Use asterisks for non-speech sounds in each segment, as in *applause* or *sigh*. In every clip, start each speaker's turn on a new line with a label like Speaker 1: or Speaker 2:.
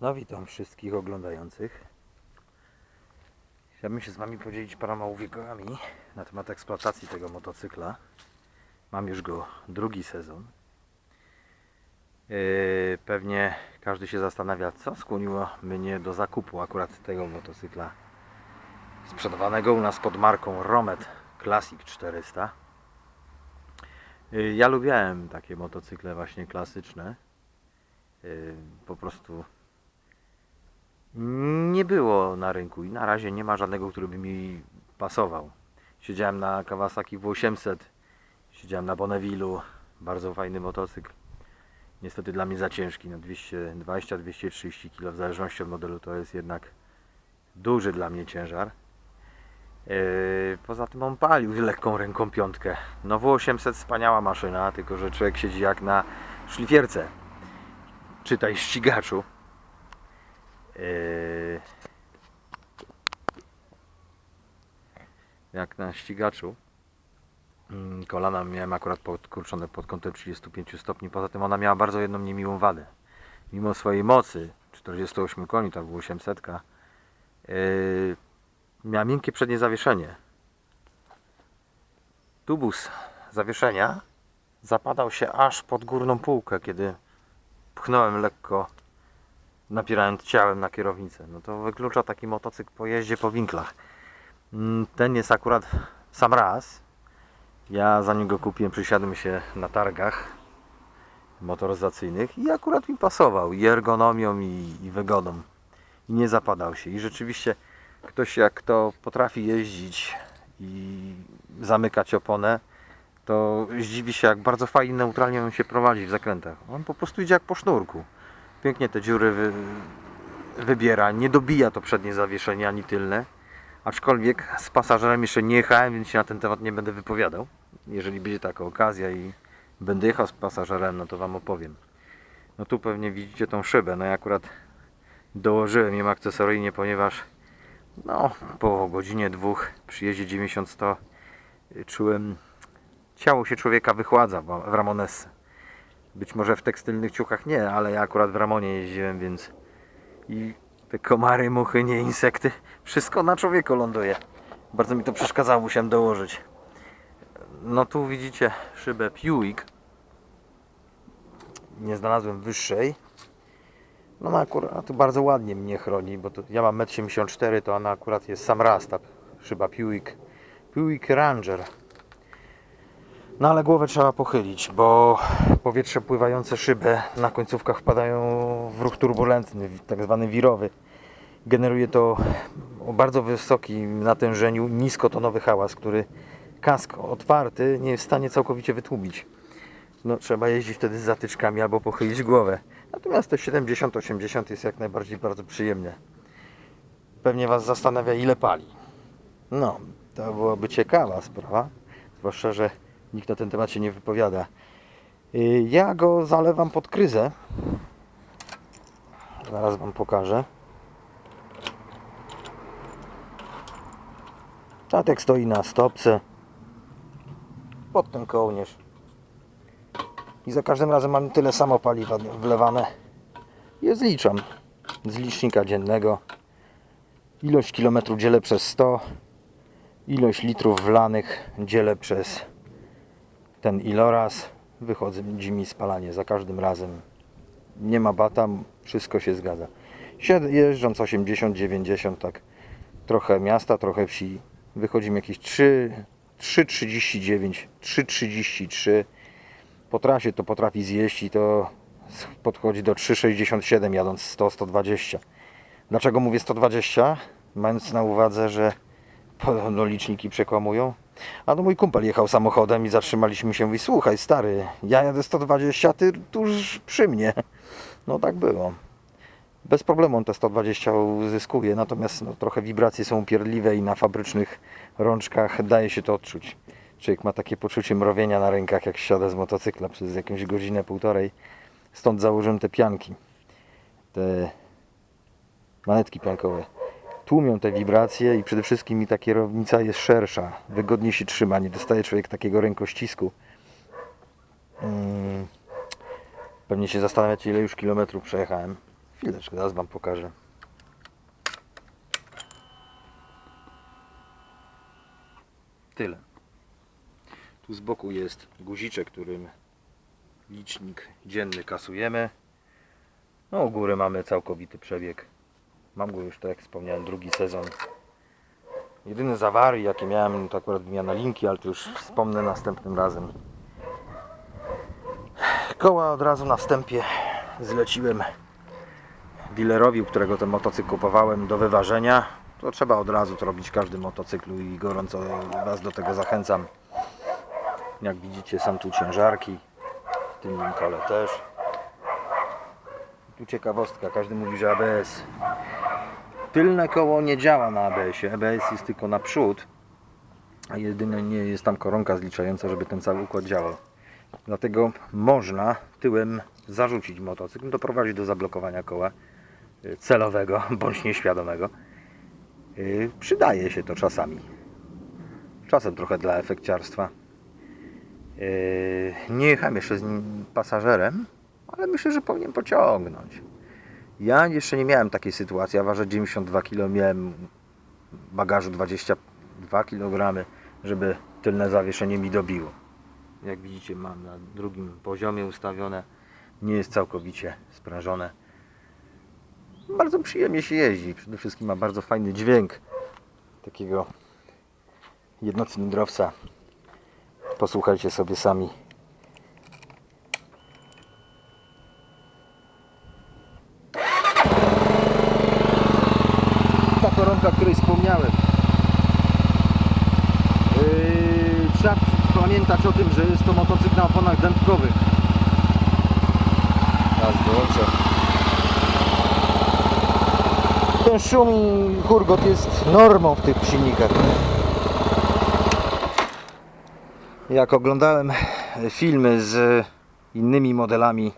Speaker 1: No witam wszystkich oglądających. Chciałbym się z Wami podzielić paroma uwagami na temat eksploatacji tego motocykla. Mam już go drugi sezon. Yy, pewnie każdy się zastanawia, co skłoniło mnie do zakupu akurat tego motocykla sprzedawanego u nas pod marką Romet Classic 400. Yy, Ja lubiałem takie motocykle właśnie klasyczne. Yy, Po prostu nie było na rynku i na razie nie ma żadnego, który by mi pasował. Siedziałem na Kawasaki W800, siedziałem na Bonnevillu, bardzo fajny motocykl. Niestety dla mnie za ciężki, no 220-230 kg w zależności od modelu to jest jednak duży dla mnie ciężar. Yy, Poza tym on palił lekką ręką piątkę. No W800 wspaniała maszyna, tylko że człowiek siedzi jak na szlifierce. Czytaj ścigaczu. Yy, jak na ścigaczu. Mm, Kolana miałem akurat podkurczone pod kątem 35 stopni. Poza tym ona miała bardzo jedną niemiłą wadę. Mimo swojej mocy 48 koni, to było 800, yy, miała miękkie przednie zawieszenie. Tubus zawieszenia zapadał się aż pod górną półkę, kiedy pchnąłem lekko napierając ciałem na kierownicę. No to wyklucza taki motocykl po jeździe po winklach. Mm, Ten jest akurat sam raz. Ja zanim go kupiłem, przysiadłem się na targach motoryzacyjnych i akurat mi pasował i ergonomią i, i wygodą. I nie zapadał się. I rzeczywiście ktoś jak kto potrafi jeździć i zamykać oponę, to zdziwi się jak bardzo fajnie neutralnie on się prowadzi w zakrętach. On po prostu idzie jak po sznurku pięknie te dziury wy, wybiera, nie dobija to przednie zawieszenie ani tylne. Aczkolwiek z pasażerem jeszcze nie jechałem, więc się na ten temat nie będę wypowiadał. Jeżeli będzie taka okazja i będę jechał z pasażerem, no to Wam opowiem. No tu pewnie widzicie tą szybę. No ja akurat dołożyłem ją akcesoryjnie, ponieważ no po godzinie dwóch przy jeździe 90-100 czułem ciało się człowieka wychładza w Ramonesce. Być może w tekstylnych ciuchach nie, ale ja akurat w Ramonie jeździłem, więc i te komary, muchy, nie insekty, wszystko na człowieku ląduje. Bardzo mi to przeszkadzało, musiałem dołożyć. No tu widzicie szybę Puig. Nie znalazłem wyższej. No ona akurat bardzo ładnie mnie chroni, bo ja mam 1,74 m, to ona akurat jest sam raz, ta szyba Puig. Puig Ranger. No ale głowę trzeba pochylić, bo powietrze pływające szyby na końcówkach wpadają w ruch turbulentny, tak zwany wirowy. Generuje to o bardzo wysokim natężeniu niskotonowy hałas, który kask otwarty nie jest w stanie całkowicie wytłumić. No, trzeba jeździć wtedy z zatyczkami albo pochylić głowę. Natomiast te 70-80 jest jak najbardziej bardzo przyjemne. Pewnie Was zastanawia ile pali. No, to byłaby ciekawa sprawa. Zwłaszcza, że nikt na ten temat się nie wypowiada. Y, Ja go zalewam pod kryzę. Zaraz Wam pokażę. Statek stoi na stopce. Pod ten kołnierz. I za każdym razem mam tyle samo paliwa wlewane. Je zliczam z licznika dziennego. Ilość kilometrów dzielę przez 100. Ilość litrów wlanych dzielę przez ten iloraz. Wychodzi mi spalanie za każdym razem. Nie ma bata, wszystko się zgadza. Jeżdżąc 80-90, tak trochę miasta, trochę wsi. Wychodzi mi jakieś 3, 3,39, 3,33. Po trasie to potrafi zjeść i to podchodzi do 3,67 jadąc 100-120. Dlaczego mówię 120? Mając na uwadze, że podobno liczniki przekłamują. A no mój kumpel jechał samochodem i zatrzymaliśmy się i słuchaj stary, ja jadę 120, ty tuż przy mnie. No tak było. Bez problemu on te 120 uzyskuje, natomiast no, trochę wibracje są upierdliwe i na fabrycznych rączkach daje się to odczuć. Człowiek ma takie poczucie mrowienia na rękach, jak siada z motocykla przez jakąś godzinę, półtorej. Stąd założyłem te pianki. Te manetki piankowe tłumią te wibracje i przede wszystkim ta kierownica jest szersza, wygodniej się trzyma, nie dostaje człowiek takiego rękościsku. Mm. Pewnie się zastanawiacie ile już kilometrów przejechałem. Chwileczkę, zaraz Wam pokażę. Tyle. Tu z boku jest guziczek, którym licznik dzienny kasujemy. No u góry mamy całkowity przebieg. Mam go już, tak jak wspomniałem, drugi sezon. Jedyne z awarii, jakie miałem, to akurat wymiana linki, ale to już wspomnę następnym razem. Koła od razu na wstępie zleciłem dealerowi, którego ten motocykl kupowałem do wyważenia. To trzeba od razu to robić w każdym motocyklu i gorąco Was do tego zachęcam. Jak widzicie są tu ciężarki, w tym kole też. Tu ciekawostka, każdy mówi, że ABS. Tylne koło nie działa na ABS-ie, ABS jest tylko na przód, a jedynie nie jest tam koronka zliczająca, żeby ten cały układ działał. Dlatego można tyłem zarzucić motocykl, doprowadzić do zablokowania koła y, celowego *laughs* bądź nieświadomego. Y, Przydaje się to czasami. Czasem trochę dla efekciarstwa. Yy, Nie jechałem jeszcze z nim pasażerem, ale myślę, że powinien pociągnąć. Ja jeszcze nie miałem takiej sytuacji. Ja ważę 92 kg, miałem bagażu 22 kg, żeby tylne zawieszenie mi dobiło. Jak widzicie, mam na drugim poziomie ustawione. Nie jest całkowicie sprężone. Bardzo przyjemnie się jeździ. Przede wszystkim ma bardzo fajny dźwięk takiego jednocylindrowca. Posłuchajcie sobie sami. Ta koronka, o której wspomniałem. Yy, trzeba pamiętać o tym, że jest to motocykl na oponach dętkowych. Teraz wyłączę. Ten szum i hurgot jest normą w tych silnikach. Jak oglądałem filmy z innymi modelami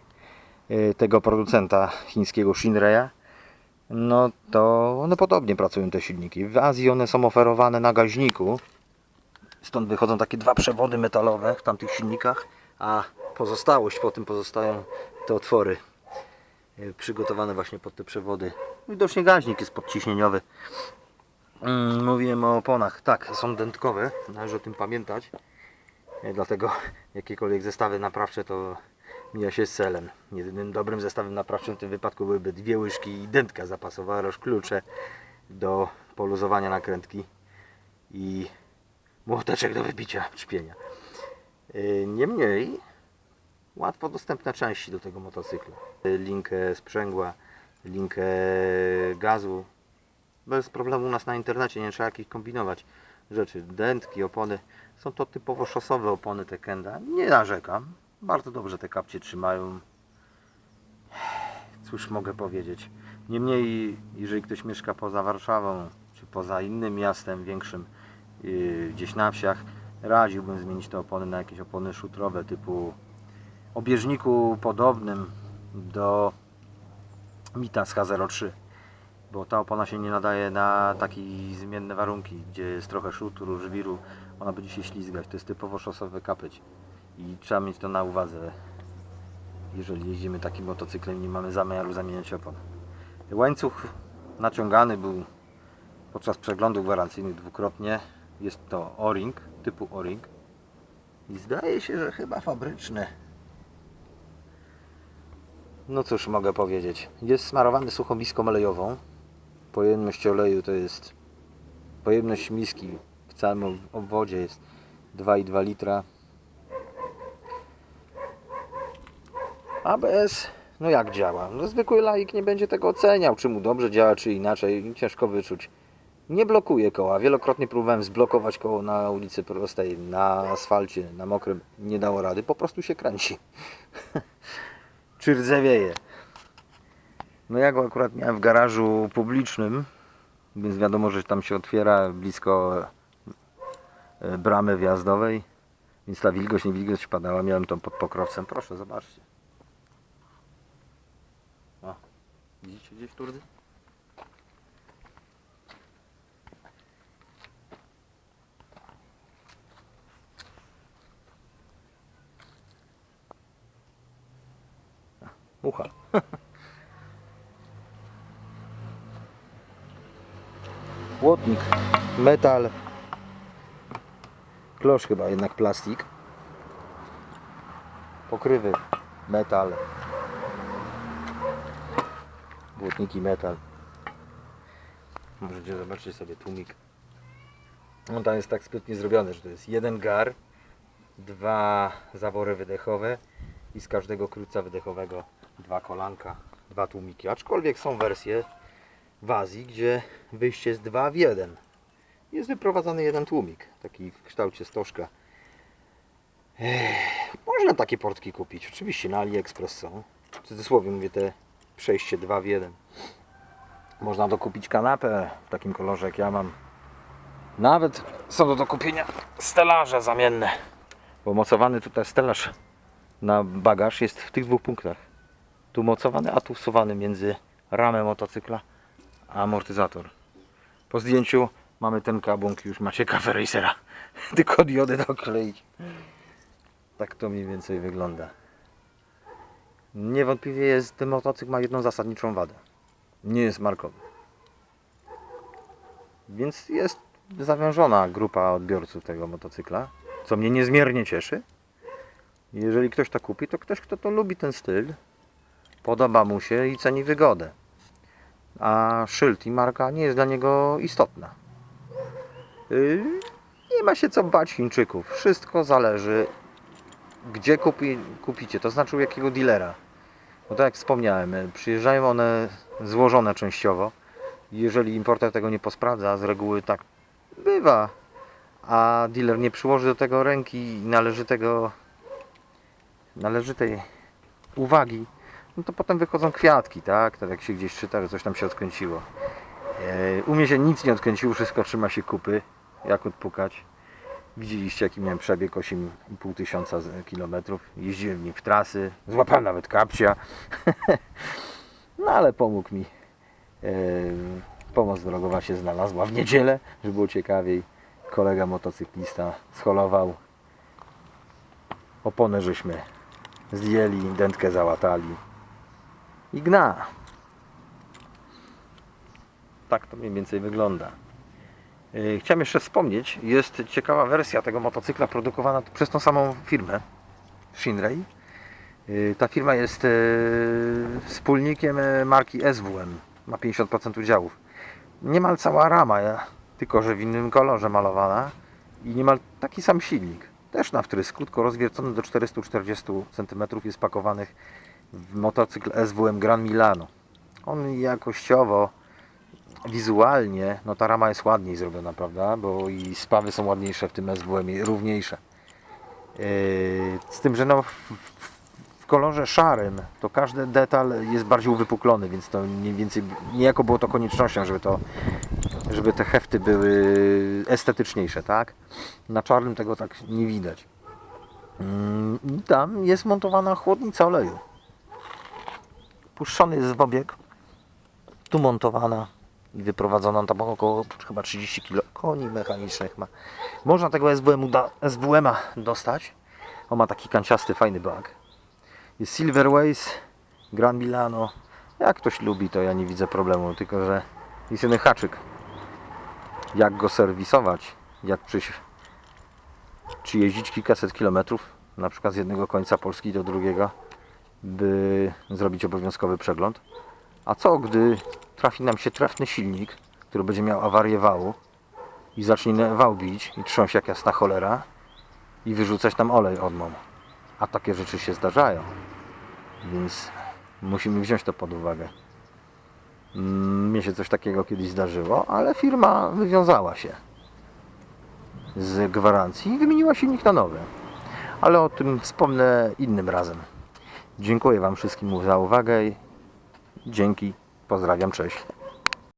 Speaker 1: e, tego producenta chińskiego Shinreya, no to one podobnie pracują te silniki. W Azji one są oferowane na gaźniku. Stąd wychodzą takie dwa przewody metalowe w tamtych silnikach, a pozostałość po tym pozostają te otwory e, przygotowane właśnie pod te przewody. Widocznie gaźnik jest podciśnieniowy. Mm, Mówiłem o oponach. Tak, są dętkowe, należy o tym pamiętać. E, Dlatego jakiekolwiek zestawy naprawcze to mija się z celem. Jedynym dobrym zestawem naprawczym w tym wypadku byłyby dwie łyżki i dętka zapasowa oraz klucze do poluzowania nakrętki i młoteczek do wybicia trzpienia. E, Niemniej łatwo dostępne części do tego motocykla. E, Linkę sprzęgła, linkę gazu. Bez problemu u nas na internecie, nie trzeba jakichś kombinować rzeczy. Dętki, opony. Są to typowo szosowe opony te Kenda. Nie narzekam. Bardzo dobrze te kapcie trzymają. Cóż mogę powiedzieć. Niemniej, jeżeli ktoś mieszka poza Warszawą, czy poza innym miastem większym, yy, gdzieś na wsiach, radziłbym zmienić te opony na jakieś opony szutrowe typu o bieżniku podobnym do Mitas H03 bo ta opona się nie nadaje na takie zmienne warunki, gdzie jest trochę szutru, żwiru, ona będzie się ślizgać. To jest typowo szosowy kapeć i trzeba mieć to na uwadze, jeżeli jeździmy takim motocyklem nie mamy zamiaru zamieniać opon. Łańcuch naciągany był podczas przeglądów gwarancyjnych dwukrotnie. Jest to O-ring, typu O-ring i zdaje się, że chyba fabryczny. No cóż mogę powiedzieć. Jest smarowany suchą miską olejową. Pojemność oleju to jest pojemność miski w całym ob- obwodzie jest 2,2 litra. ABS no jak działa? No zwykły laik nie będzie tego oceniał, czy mu dobrze działa, czy inaczej. Ciężko wyczuć. Nie blokuje koła. Wielokrotnie próbowałem zblokować koło na ulicy prostej, na asfalcie, na mokrym. Nie dało rady, po prostu się kręci. *laughs* czy rdzewieje. No ja go akurat miałem w garażu publicznym, więc wiadomo, że tam się otwiera blisko e, bramy wjazdowej, więc ta wilgoć, nie wilgoć padała, miałem tą pod pokrowcem. Proszę, zobaczcie. Widzicie gdzieś turdy? Mucha. *laughs* Płotnik, metal, klosz chyba jednak plastik, pokrywy, metal, błotniki metal. Możecie zobaczyć sobie tłumik. On tam jest tak sprytnie zrobiony, że to jest jeden gar, dwa zawory wydechowe i z każdego krótca wydechowego dwa kolanka, dwa tłumiki. Aczkolwiek są wersje w Azji, gdzie wyjście jest dwa w jeden. Jest wyprowadzany jeden tłumik, taki w kształcie stożka. Ech, można takie portki kupić, oczywiście na AliExpress są. W cudzysłowie mówię te przejście dwa w jeden. Można dokupić kanapę w takim kolorze jak ja mam. Nawet są do dokupienia stelaże zamienne. Bo mocowany tutaj stelaż na bagaż jest w tych dwóch punktach. Tu mocowany, a tu wsuwany między ramę motocykla a amortyzator. Po zdjęciu mamy ten kabunk już Macieca Racera. *laughs* Tylko diody dokleić. Tak to mniej więcej wygląda. Niewątpliwie jest, ten motocykl ma jedną zasadniczą wadę. Nie jest markowy. Więc jest zawężona grupa odbiorców tego motocykla, co mnie niezmiernie cieszy. Jeżeli ktoś to kupi, to ktoś, kto to lubi ten styl, podoba mu się i ceni wygodę. A szyld i marka nie jest dla niego istotna. Yy, Nie ma się co bać Chińczyków. Wszystko zależy, gdzie kupi, kupicie, to znaczy u jakiego dealera. Bo tak jak wspomniałem, y, przyjeżdżają one złożone częściowo. Jeżeli importer tego nie posprawdza, z reguły tak bywa, a dealer nie przyłoży do tego ręki i należytego, należytej uwagi, no to potem wychodzą kwiatki, tak? Tak jak się gdzieś czyta, że coś tam się odkręciło. E, U mnie się nic nie odkręciło, wszystko trzyma się kupy, jak odpukać. Widzieliście jaki miałem przebieg 8,5 tysiąca kilometrów. Jeździłem nim w trasy, złapałem nawet kapcia. *laughs* no ale pomógł mi. E, Pomoc drogowa się znalazła w niedzielę, żeby było ciekawiej. Kolega motocyklista scholował. Oponę żeśmy zdjęli, dętkę załatali. I gna. Tak to mniej więcej wygląda. Yy, Chciałem jeszcze wspomnieć, jest ciekawa wersja tego motocykla produkowana przez tą samą firmę, Shinrei. Yy, Ta firma jest yy, wspólnikiem marki SWM, ma 50% udziałów. Niemal cała rama, ja- tylko że w innym kolorze malowana i niemal taki sam silnik. Też na wtrysku, tylko rozwiercony do 440 cm jest pakowanych w motocykl SWM Gran Milano. On jakościowo wizualnie, no ta rama jest ładniej zrobiona, prawda? Bo i spawy są ładniejsze w tym SWM, równiejsze. Yy, Z tym, że no w, kolorze szarym to każdy detal jest bardziej uwypuklony, więc to mniej więcej niejako było to koniecznością, żeby to żeby te hefty były estetyczniejsze, tak? Na czarnym tego tak nie widać. Mm, Tam jest montowana chłodnica oleju. Puszczony jest w obieg, tu montowana i wyprowadzona tam około chyba 30 kg koni mechanicznych ma. Można tego SWM-a dostać. On ma taki kanciasty, fajny bak. Jest Silverways, Gran Milano. Jak ktoś lubi, to ja nie widzę problemu, tylko że jest jeden haczyk. Jak go serwisować, jak przyjść, czy jeździć kilkaset kilometrów, na przykład z jednego końca Polski do drugiego, by zrobić obowiązkowy przegląd. A co gdy trafi nam się trafny silnik, który będzie miał awarię wału i zacznie wał bić i trząść jak jasna cholera i wyrzucać tam olej od mą. A takie rzeczy się zdarzają. Więc musimy wziąć to pod uwagę. Mm, Mnie się coś takiego kiedyś zdarzyło, ale firma wywiązała się z gwarancji i wymieniła silnik na nowy. Ale o tym wspomnę innym razem. Dziękuję Wam wszystkim za uwagę. Dzięki. Pozdrawiam. Cześć.